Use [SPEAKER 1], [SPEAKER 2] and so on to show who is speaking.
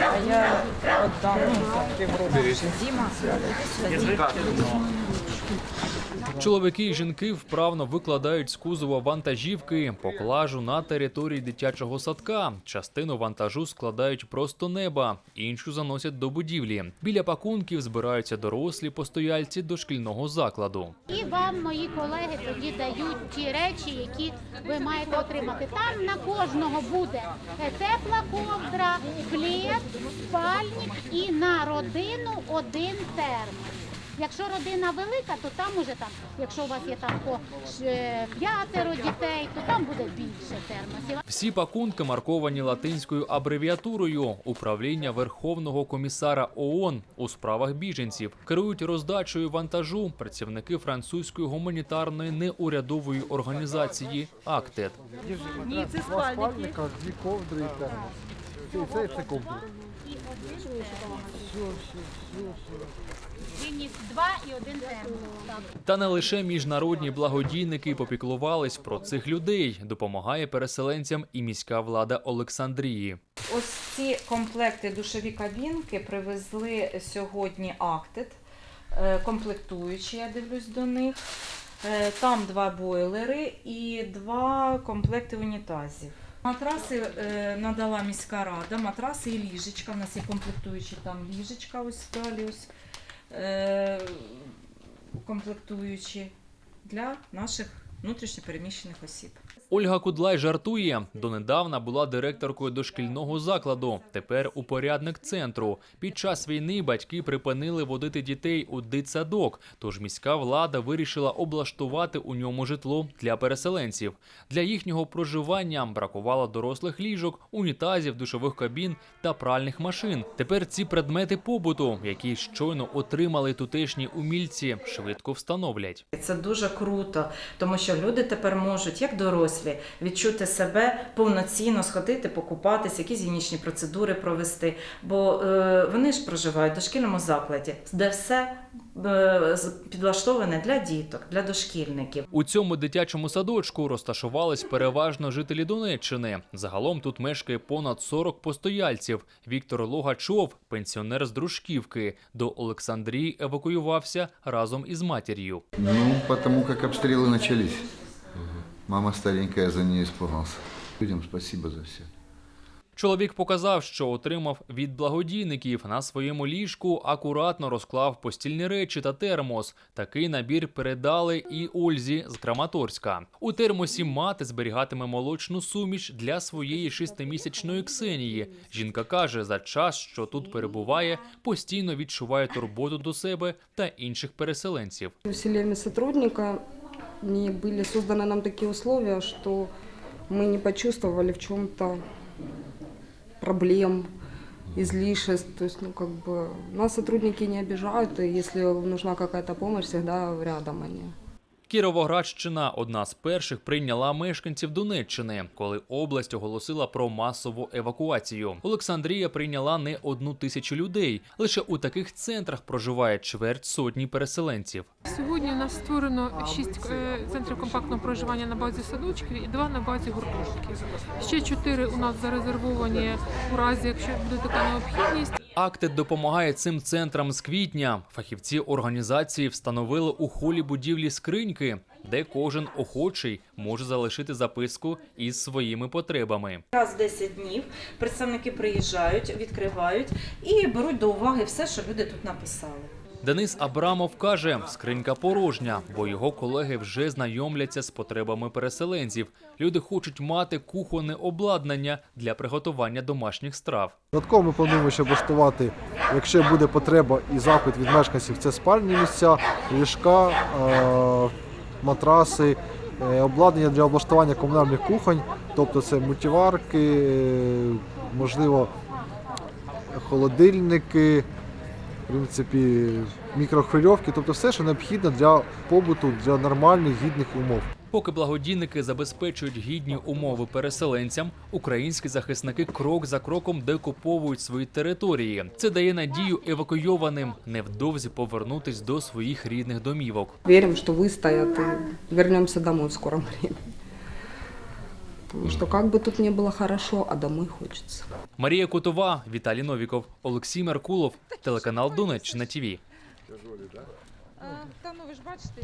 [SPEAKER 1] А я отдам ну, півроку. Діма,
[SPEAKER 2] Чоловіки і жінки вправно викладають з кузова вантажівки поклажу на території дитячого садка. Частину вантажу складають просто неба, іншу заносять до будівлі. Біля пакунків збираються дорослі постояльці дошкільного закладу.
[SPEAKER 3] І вам мої колеги тоді дають ті речі, які ви маєте отримати. Там на кожного буде е, тепла ковдра, спальник і на родину один термос. Якщо родина велика, то там уже там, якщо у вас є там по е, п'ятеро дітей, то там буде більше термосів.
[SPEAKER 2] Всі пакунки марковані латинською абревіатурою Управління Верховного комісара ООН у справах біженців. Керують роздачею вантажу працівники французької гуманітарної неурядової організації АКТЕД.
[SPEAKER 4] Ні, це спальники. Дві ковдри і термос. Це, це, це ковдри.
[SPEAKER 3] Виніс два і один. Так.
[SPEAKER 2] Та не лише міжнародні благодійники попіклувались про цих людей. Допомагає переселенцям і міська влада Олександрії.
[SPEAKER 1] Ось ці комплекти душові кабінки привезли сьогодні Актед, е, комплектуючі, я дивлюсь до них. Е, Там два бойлери і два комплекти унітазів. Матраси е, надала міська рада, матраси і ліжечка. У нас є комплектуючі там ліжечка, ось далі ось е, комплектуючі для наших внутрішньопереміщених осіб.
[SPEAKER 2] Ольга Кудлай жартує. Донедавна була директоркою дошкільного закладу. Тепер упорядник центру. Під час війни батьки припинили водити дітей у дитсадок, тож міська влада вирішила облаштувати у ньому житло для переселенців. Для їхнього проживання бракувало дорослих ліжок, унітазів, душових кабін та пральних машин. Тепер ці предмети побуту, які щойно отримали тутешні умільці, швидко встановлять.
[SPEAKER 1] Це дуже круто, тому що люди тепер можуть, як дорослі, відчути себе повноцінно, сходити, покупатись, якісь гігієнічні процедури провести. Бо е, вони ж проживають в дошкільному закладі, де все е, з- підлаштоване для діток, для дошкільників.
[SPEAKER 2] У цьому дитячому садочку розташувались переважно жителі Донеччини. Загалом тут мешкає понад 40 постояльців. Віктор Логачов, пенсіонер з Дружківки, до Олександрії евакуювався разом із матір'ю.
[SPEAKER 5] Ну, потому как обстрелы начались. Мама старенькая за нее испугался. Людям спасибо за все.
[SPEAKER 2] Чоловік показав, що отримав від благодійників на своєму ліжку, акуратно розклав постільні речі та термос. Такий набір передали і Ользі з Краматорська. У термосі мати зберігатиме молочну суміш для своєї шестимісячної Ксенії. Жінка каже, за час, що тут перебуває, постійно відчуває турботу до себе та інших переселенців.
[SPEAKER 6] Усилиями сотрудника не были созданы нам такие условия, что мы не почувствовали в чем-то проблем, излишеств. То есть, ну, как бы, нас сотрудники не обижают, и если нужна какая-то помощь, всегда рядом они.
[SPEAKER 2] Кіровоградщина одна з перших прийняла мешканців Донеччини, коли область оголосила про масову евакуацію. Олександрія прийняла не одну тисячу людей. Лише у таких центрах проживає чверть сотні переселенців.
[SPEAKER 7] Сьогодні у нас створено шість е, центрів компактного проживання на базі садочків і два на базі гуртожитків. Ще чотири у нас зарезервовані у разі, якщо буде така необхідність.
[SPEAKER 2] Актед допомагає цим центрам з квітня. Фахівці організації встановили у холі будівлі скриньки, де кожен охочий може залишити записку із своїми потребами.
[SPEAKER 1] Раз в 10 днів представники приїжджають, відкривають і беруть до уваги все, що люди тут написали.
[SPEAKER 2] Денис Абрамов каже, скринька порожня, бо його колеги вже знайомляться з потребами переселенців. Люди хочуть мати кухонне обладнання для приготування домашніх страв.
[SPEAKER 4] Додатково ми плануємо ще облаштувати, якщо буде потреба і запит від мешканців, це спальні місця, ліжка, е, матраси, е, обладнання для облаштування комунальних кухонь, тобто це мультиварки, е, можливо, холодильники, в принципі, мікрохвильовки, тобто все, що необхідно для побуту, для нормальних гідних умов.
[SPEAKER 2] Поки благодійники забезпечують гідні умови переселенцям, українські захисники крок за кроком декуповують свої території. Це дає надію евакуйованим невдовзі повернутись до своїх рідних домівок.
[SPEAKER 6] Верим, что выстоят и вернемся домой в скором времени. Потому что как бы тут не было хорошо, а домой хочется.
[SPEAKER 2] Марія Кутова, Віталій Новіков, Олексій Меркулов, телеканал Донеччина ТІВІ.
[SPEAKER 1] Та ну ви ж бачите.